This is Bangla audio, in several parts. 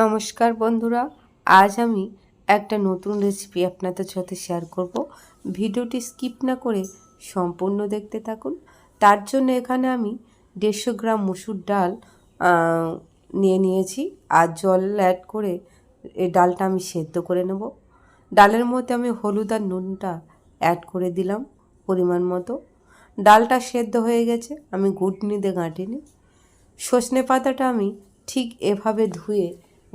নমস্কার বন্ধুরা, আজ আমি একটা নতুন রেসিপি আপনাদের সাথে শেয়ার করব। ভিডিওটি স্কিপ না করে সম্পূর্ণ দেখতে থাকুন। তার জন্য এখানে আমি দেড়শো গ্রাম মুসুর ডাল নিয়ে নিয়েছি। আর জল অ্যাড করে এই ডালটা আমি সেদ্ধ করে নেব। ডালের মধ্যে আমি হলুদ আর নুনটা অ্যাড করে দিলাম পরিমাণ মতো। ডালটা সেদ্ধ হয়ে গেছে, আমি ঘুটনি। দিয়ে গাঁটিনি সজনে পাতাটা আমি ঠিক এভাবে ধুয়ে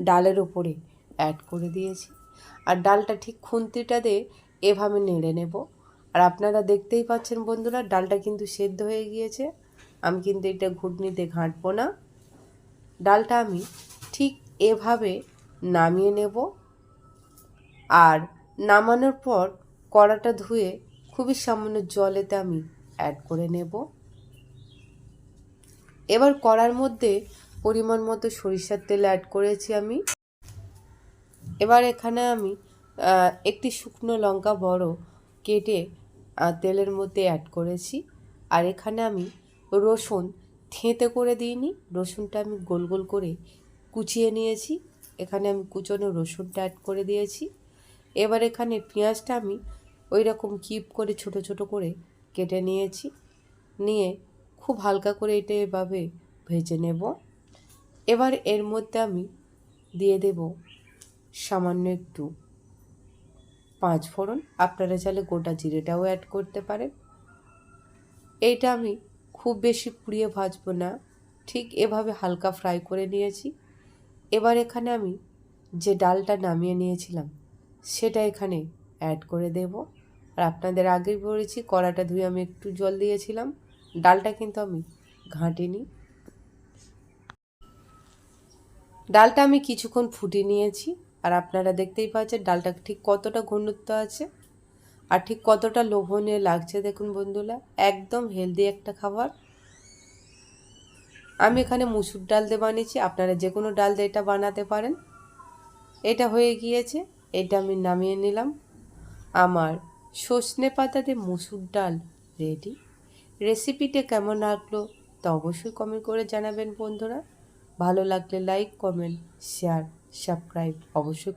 ডালের ওপরে অ্যাড করে দিয়েছি। আর ডালটা ঠিক খুন্তিটা দিয়ে এভাবে নেড়ে নেব। আর আপনারা দেখতেই পাচ্ছেন বন্ধুরা, ডালটা কিন্তু সেদ্ধ হয়ে গিয়েছে। আমি কিন্তু এটা ঘুটনিতে ঘাঁটবো না। ডালটা আমি ঠিক এভাবে নামিয়ে নেব। আর নামানোর পর কড়াটা ধুয়ে খুবই সামান্য জলেতে আমি অ্যাড করে নেব। এবার কড়ার মধ্যে পরিমাণ মতো সরিষার তেল অ্যাড করেছি আমি। এবার এখানে আমি একটি শুকনো লঙ্কা বড় কেটে তেলের মধ্যে অ্যাড করেছি। আর এখানে আমি রসুন থেঁতে করে দিইনি, রসুনটা আমি গোল গোল করে কুচিয়ে নিয়েছি। এখানে আমি কুচনো রসুনটা অ্যাড করে দিয়েছি। এবার এখানে পেঁয়াজটা আমি ওই রকম কিপ করে ছোট ছোট করে কেটে নিয়েছি। নিয়ে খুব হালকা করে এটা এভাবে ভেজে নেব। এবার এর মধ্যে আমি দিয়ে দেব সামান্য একটু পাঁচ ফোড়ন। আপনারা চাইলে গোটা জিরেটাও অ্যাড করতে পারেন। এইটা আমি খুব বেশি পুড়িয়ে ভাজবো না। ঠিক এভাবে হালকা ফ্রাই করে নিয়েছি। এবার এখানে আমি যে ডালটা নামিয়ে নিয়েছিলাম, সেটা এখানে অ্যাড করে দেব। আর আপনাদের আগেই বলেছি, কড়াটা ধুয়ে আমি একটু জল দিয়েছিলাম। ডালটা কিন্তু আমি ঘাঁটিনি। ডালটা আমি কিছুক্ষণ ফুটিয়ে নিয়েছি, আর আপনারা দেখতেই পাচ্ছেন ডালটা ঠিক কতটা ঘনত্ব আছে আর ঠিক কতটা লোভনীয় লাগছে দেখুন বন্ধুরা, একদম হেলদি একটা খাবার। আমি এখানে মুসুর ডাল দিয়ে বানিয়েছি, আপনারা যে কোনো ডাল দিয়ে এটা বানাতে পারেন। এটা হয়ে গিয়েছে, এটা আমি নামিয়ে নিলাম। আমার সজনে পাতা দিয়ে মুসুর ডাল রেডি রেসিপিটা কেমন লাগল তা অবশ্যই কমেন্ট করে জানাবেন বন্ধুরা। ভালো লাগলে লাইক কমেন্ট শেয়ার সাবস্ক্রাইব অবশ্যই